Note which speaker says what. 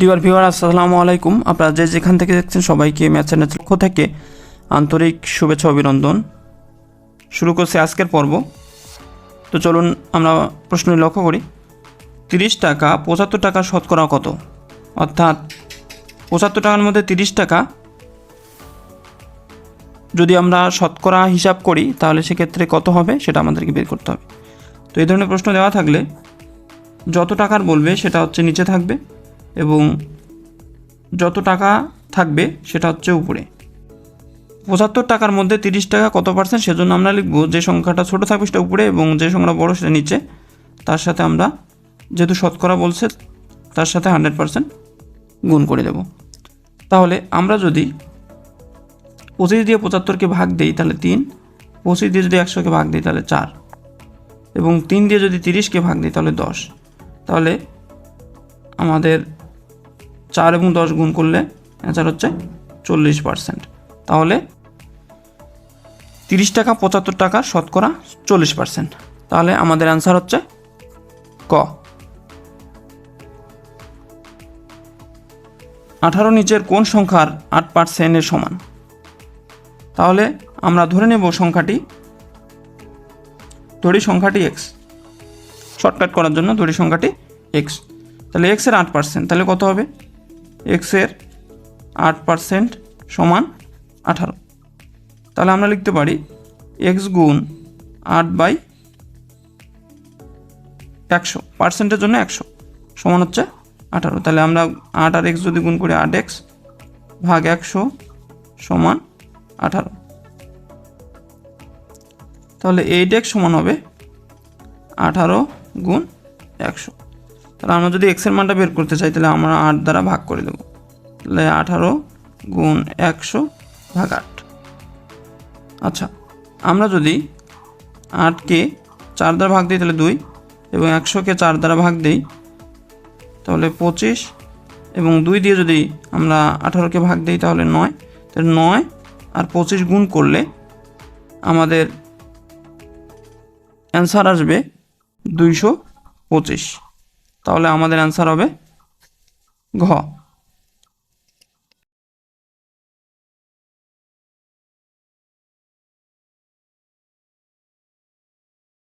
Speaker 1: ডিওয়ার ভিওয়ার আসসালামু আলাইকুম। আপনারা যে যেখান থেকে দেখছেন সবাইকে ম্যাচের চ্যানেল পক্ষ থেকে আন্তরিক শুভেচ্ছা অভিনন্দন। শুরু করছি আজকের পর্ব। তো চলুন আমরা প্রশ্ন লক্ষ্য করি। তিরিশ টাকা পঁচাত্তর টাকা শতকরা কত? অর্থাৎ পঁচাত্তর টাকার মধ্যে তিরিশ টাকা যদি আমরা শতকরা হিসাব করি, তাহলে সেক্ষেত্রে কত হবে সেটা আমাদেরকে বের করতে হবে। তো এই ধরনের প্রশ্ন দেওয়া থাকলে যত টাকার বলবে সেটা হচ্ছে নিচে থাকবে। এবং যত টাকা থাকবে সেটা হচ্ছে উপরে। পঁচাত্তর টাকার মধ্যে তিরিশ টাকা কত পার্সেন্ট সেজন্য আমরা লিখব যে সংখ্যাটা ছোট থাকবে সেটা উপরে এবং যে সংখ্যাটা বড় সেটা নিচে। তার সাথে আমরা যেহেতু শতকরা বলছে, তার সাথে হান্ড্রেড পার্সেন্ট গুণ করে দেব। তাহলে আমরা যদি পঁচিশ দিয়ে পঁচাত্তরকে ভাগ দিই তাহলে তিন, পঁচিশ দিয়ে যদি একশোকে ভাগ দিই তাহলে চার, এবং তিন দিয়ে যদি তিরিশকে ভাগ দিই তাহলে দশ। তাহলে আমাদের চার এবং দশ গুণ করলে অ্যান্সার হচ্ছে চল্লিশ পার্সেন্ট তাহলে তিরিশ টাকা পঁচাত্তর টাকা শতকরা চল্লিশ পার্সেন্ট তাহলে আমাদের অ্যান্সার হচ্ছে ক। আঠারো নিচের কোন সংখ্যার আট পার্সেন্টের সমান? তাহলে আমরা ধরে নেব সংখ্যাটি। ধরি সংখ্যাটি এক্স শর্টকাট করার জন্য ধরি সংখ্যাটি এক্স তাহলে এক্সের আট পার্সেন্ট তাহলে কত হবে? এক্সের আট পার্সেন্ট সমান আঠারো। তাহলে আমরা লিখতে পারি এক্স গুণ আট বাই একশো। পার্সেন্টের জন্য একশো সমান হচ্ছে আঠারো। তাহলে আমরা আট আর এক্স যদি গুণ করি আট এক্স ভাগ একশো সমান আঠারো। তাহলে এইট এক্স সমান হবে আঠারো গুণ একশো। তাহলে আমরা যদি এক্সের মানটা বের করতে চাই, তাহলে আমরা আট দ্বারা ভাগ করে দেবো। তাহলে আঠারো গুণ একশো ভাগ আট। আচ্ছা আমরা যদি আটকে চার দ্বারা ভাগ দিই, তাহলে দুই এবং একশোকে চার দ্বারা ভাগ দিই, তাহলে পঁচিশ এবং দুই দিয়ে যদি আমরা আঠারোকে ভাগ দিই, তাহলে নয়। তাহলে নয় আর পঁচিশ গুণ করলে আমাদের অ্যান্সার আসবে দুইশো পঁচিশ। তাহলে আমাদের অ্যান্সার হবে ঘ।